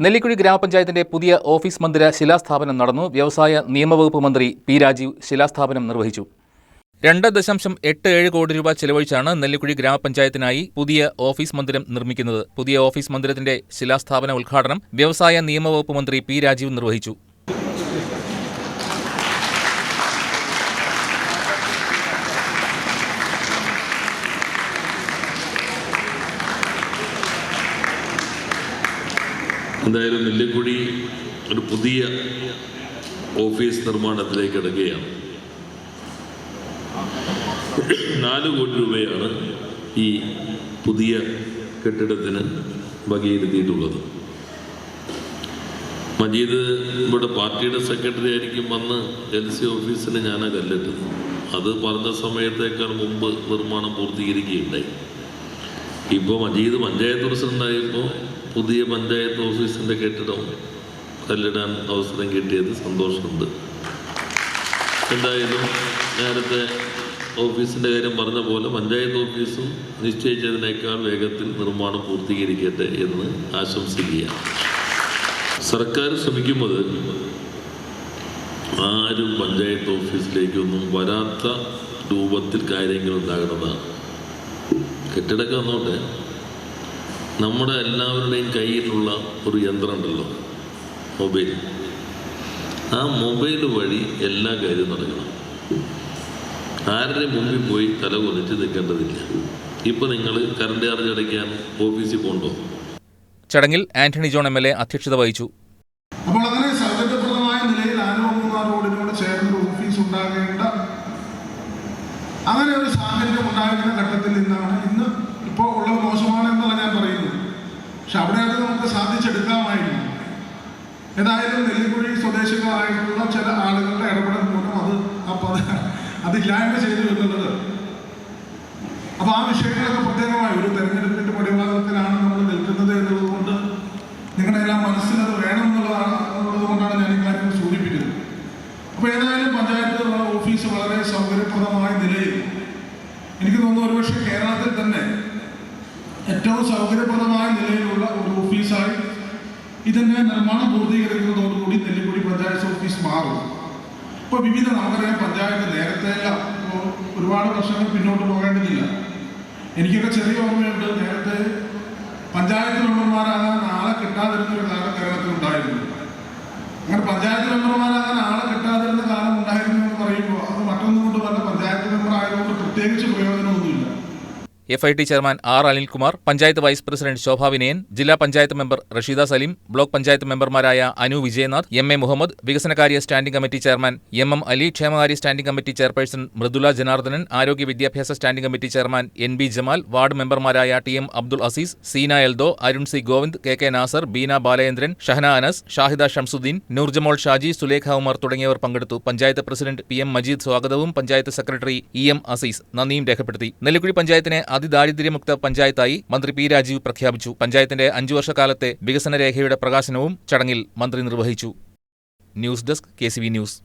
നെല്ലിക്കുഴി ഗ്രാമപഞ്ചായത്തിന്റെ പുതിയ ഓഫീസ് മന്ദിര ശിലാസ്ഥാപനം നടന്നു. വ്യവസായ നിയമവകുപ്പ് മന്ത്രി പി രാജീവ് ശിലാസ്ഥാപനം നിർവഹിച്ചു. രണ്ട് ദശാംശം എട്ട് ഏഴ് കോടി രൂപ ചെലവഴിച്ചാണ് നെല്ലിക്കുഴി ഗ്രാമപഞ്ചായത്തിനായി പുതിയ ഓഫീസ് മന്ദിരം നിർമ്മിക്കുന്നത്. പുതിയ ഓഫീസ് മന്ദിരത്തിന്റെ ശിലാസ്ഥാപന ഉദ്ഘാടനം വ്യവസായ നിയമവകുപ്പ് മന്ത്രി പി രാജീവ് നിർവഹിച്ചു. എന്തായാലും നെല്ലിക്കുഴി ഒരു പുതിയ ഓഫീസ് നിർമ്മാണത്തിലേക്ക് കിടക്കുകയാണ് നാല് കോടി രൂപയാണ് ഈ പുതിയ കെട്ടിടത്തിന് വകയിരുത്തിയിട്ടുള്ളത്. മജീദ് ഇവിടെ പാർട്ടിയുടെ സെക്രട്ടറി ആയിരിക്കും വന്ന് എൽ സി ഓഫീസിൽ ഞാൻ കല്ലിട്ടത് അത് പറഞ്ഞ സമയത്തേക്കാൾ മുമ്പ് നിർമ്മാണം പൂർത്തീകരിക്കുകയുണ്ടായി. ഇപ്പോൾ മജീദ് പഞ്ചായത്ത് പ്രസിഡന്റായപ്പോൾ പുതിയ പഞ്ചായത്ത് ഓഫീസിന്റെ കെട്ടിടം കല്ലിടാൻ അവസരം കിട്ടിയത് സന്തോഷമുണ്ട്. എന്തായാലും നേരത്തെ ഓഫീസിന്റെ കാര്യം പറഞ്ഞ പോലെ പഞ്ചായത്ത് ഓഫീസും നിശ്ചയിച്ചതിനേക്കാൾ വേഗത്തിൽ നിർമ്മാണം പൂർത്തീകരിക്കട്ടെ എന്ന് ആശംസിക്കുക സർക്കാർ ശ്രമിക്കുന്നത് ആരും പഞ്ചായത്ത് ഓഫീസിലേക്കൊന്നും വരാത്ത രൂപത്തിൽ കാര്യങ്ങൾ ഉണ്ടാകണമെന്നാണ്. കെട്ടിടമൊക്കെ വന്നോട്ടെ. നമ്മുടെ എല്ലാവരുടെയും കയ്യിലുള്ള ഒരു യന്ത്രം ഉണ്ടല്ലോ മൊബൈൽ. ആ മൊബൈൽ വഴി എല്ലാ കാര്യവും നടക്കണം. ആരുടെ മുമ്പിൽ പോയി തല കുറച്ച് നിൽക്കേണ്ടതില്ല. ഇപ്പം നിങ്ങൾ കറണ്ട് ചാർജ് അടയ്ക്കാൻ ഓഫീസിൽ പോകണ്ടോ? ചടങ്ങിൽ Antony John M L A അധ്യക്ഷത വഹിച്ചു. അപ്പോൾ അങ്ങനെ സൗകര്യപ്രദമായ നിലയിൽ ആനവകുമാർ റോഡിനോട് ചേർന്ന് ഓഫീസ് ഉണ്ടാകേണ്ട അങ്ങനെ ഒരു സാഹചര്യം ഉണ്ടായിരുന്ന ഘട്ടത്തിൽ നിന്നാണ് ഇന്ന് പക്ഷെ അവിടെ അത് നമുക്ക് സാധിച്ചെടുക്കാമായിരുന്നു. ഏതായാലും നെല്ലിക്കുഴി സ്വദേശികളായിട്ടുള്ള ചില ആളുകളുടെ ഇടപെടൽ മൂലം അത് അപ്പം അത് അതില്ലായ്മ ചെയ്തു എന്നുള്ളത്. അപ്പോൾ ആ വിഷയങ്ങളൊക്കെ പ്രത്യേകമായി ഒരു തെരഞ്ഞെടുപ്പിന്റെ പടിവാദത്തിലാണ് നമ്മൾ നിൽക്കുന്നത് എന്നുള്ളത് കൊണ്ട് നിങ്ങളുടെ എല്ലാം മനസ്സിലത് വേണം എന്നുള്ളതാണ് എന്നുള്ളത് കൊണ്ടാണ് ഞാൻ ഇക്കാര്യം സൂചിപ്പിക്കുന്നത്. അപ്പോൾ ഏതായാലും പഞ്ചായത്ത് ഓഫീസ് വളരെ സൗകര്യപ്രദമായ നിലയിൽ. എനിക്ക് തോന്നുന്നു ഒരുപക്ഷെ കേരളത്തിൽ തന്നെ ഏറ്റവും സൗകര്യപ്രദമായ ഓഫീസായി ഇതിന്റെ നിർമ്മാണം പൂർത്തീകരിക്കുന്നതോടുകൂടി നെല്ലിക്കുടി പഞ്ചായത്ത് ഓഫീസ് മാറും. ഇപ്പോൾ വിവിധ നമുക്കറിയാം പഞ്ചായത്ത് നേരത്തെ ഒരുപാട് വർഷങ്ങൾ പിന്നോട്ട് പോകേണ്ടതില്ല. എനിക്കൊക്കെ ചെറിയ ഓർമ്മയുണ്ട്. നേരത്തെ പഞ്ചായത്ത് മെമ്പർമാരാകാൻ ആളെ കിട്ടാതിരുന്ന ഒരു കാലം കേരളത്തിൽ ഉണ്ടായിരുന്നു അങ്ങനെ പഞ്ചായത്ത് മെമ്പർമാരാകാൻ ആളെ കിട്ടാതിരുന്ന കാലം ഉണ്ടായിരുന്നു എന്ന് പറയുമ്പോൾ അത് മറ്റൊന്നും കൊണ്ട് പറഞ്ഞ പഞ്ചായത്ത് മെമ്പർ ആയതുകൊണ്ട് പ്രത്യേകിച്ച് പ്രയോജനമൊന്നുമില്ല F I T chairman R Anilkumar panchayat vice president Shobha Vinayan ജില്ലാ പഞ്ചായത്ത് മെമ്പർ റഷീദ സലീം ബ്ലോക്ക് പഞ്ചായത്ത് മെമ്പർമാരായ അനു വിജയനാഥ് എം എ മുഹമ്മദ് വികസനകാര്യ standing committee chairman M M Ali ക്ഷേമകാര്യ standing committee chairperson Mridula Janardhanan ആരോഗ്യ വിദ്യാഭ്യാസ standing committee chairman N B Jamal ward മെമ്പർമാരായ T M Abdul Azeez Seena Eldho Arun C Govind K K Nasar Beena Balendran Shahana Anas Shahida Shamsuddin Noorjamol Shaji Sulekha Umar തുടങ്ങിയവർ പങ്കെടുത്തു. Panchayat president P M Majeed സ്വാഗതവും panchayat secretary E M Azeez നന്ദിയും രേഖപ്പെടുത്തി. നെല്ലിക്കുഴി പഞ്ചായത്തിനെ അതിദാരിദ്ര്യമുക്ത പഞ്ചായത്തായി മന്ത്രി P Rajeev പ്രഖ്യാപിച്ചു. പഞ്ചായത്തിന്റെ അഞ്ചു വർഷക്കാലത്തെ വികസന രേഖയുടെ പ്രകാശനവും ചടങ്ങിൽ മന്ത്രി നിർവഹിച്ചു. News desk K news.